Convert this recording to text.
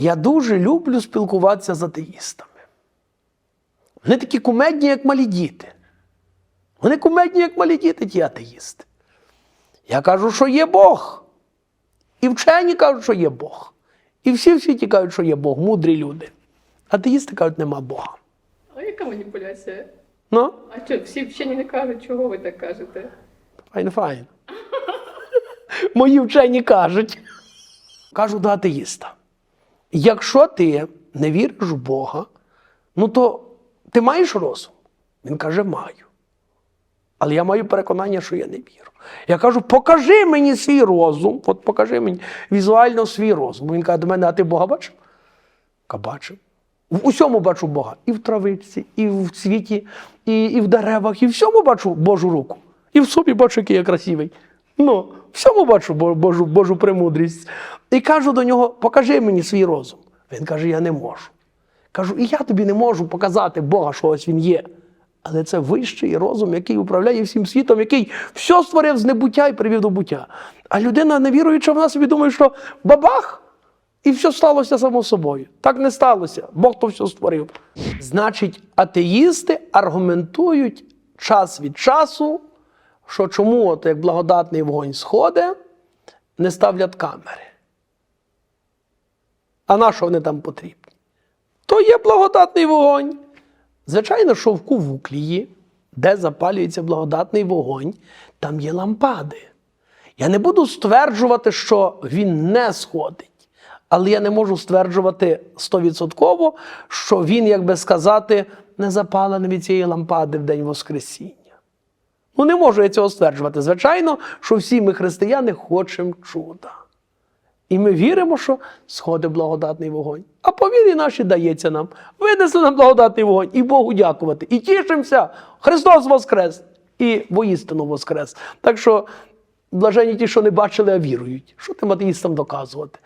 Я дуже люблю спілкуватися з атеїстами. Вони такі кумедні, як малі діти. Вони кумедні, як малі діти, ті атеїсти. Я кажу, що є Бог. І вчені кажуть, що є Бог. І всі в світі кажуть, що є Бог, мудрі люди. Атеїсти кажуть, нема Бога. А яка маніпуляція? Ну, А що, всі вчені не кажуть, чого ви так кажете? файн, файн. Мої вчені кажуть. Кажу до атеїста: якщо ти не віриш в Бога, ну то ти маєш розум? Він каже, маю. Але я маю переконання, що я не вірю. Я кажу, покажи мені свій розум, от покажи мені візуально свій розум. Він каже до мене, а ти Бога бачив? Я бачив. В усьому бачу Бога. І в травичці, і в цвіті, і, і в деревах, і в всьому бачу Божу руку. І в собі бачу, який я красивий. Ну, всьому бачу Божу, Божу премудрість. І кажу до нього, покажи мені свій розум. Він каже, я не можу. Кажу, і я тобі не можу показати Бога, що ось він є. Але це вищий розум, який управляє всім світом, який все створив з небуття і привів до буття. А людина, не віруюча, вона собі думає, що бабах, і все сталося само собою. Так не сталося. Бог то все створив. Значить, атеїсти аргументують час від часу, що чому, от як благодатний вогонь сходить, не ставлять камери. А на що вони там потрібні? То є благодатний вогонь. Звичайно, що в кувуклії, де запалюється благодатний вогонь, там є лампади. Я не буду стверджувати, що він не сходить, але я не можу стверджувати стовідсотково, що він, як би сказати, не запалений від цієї лампади в день Воскресіння. Ну, не можу я цього стверджувати. Звичайно, що всі ми, християни, хочемо чуда. І ми віримо, що сходить благодатний вогонь. А по нашій дається нам. Винесли нам благодатний вогонь і Богу дякувати. І тішимося. Христос Воскрес! І воістину Воскрес. Так що блажені ті, що не бачили, а вірують. Що тим атеїстам доказувати?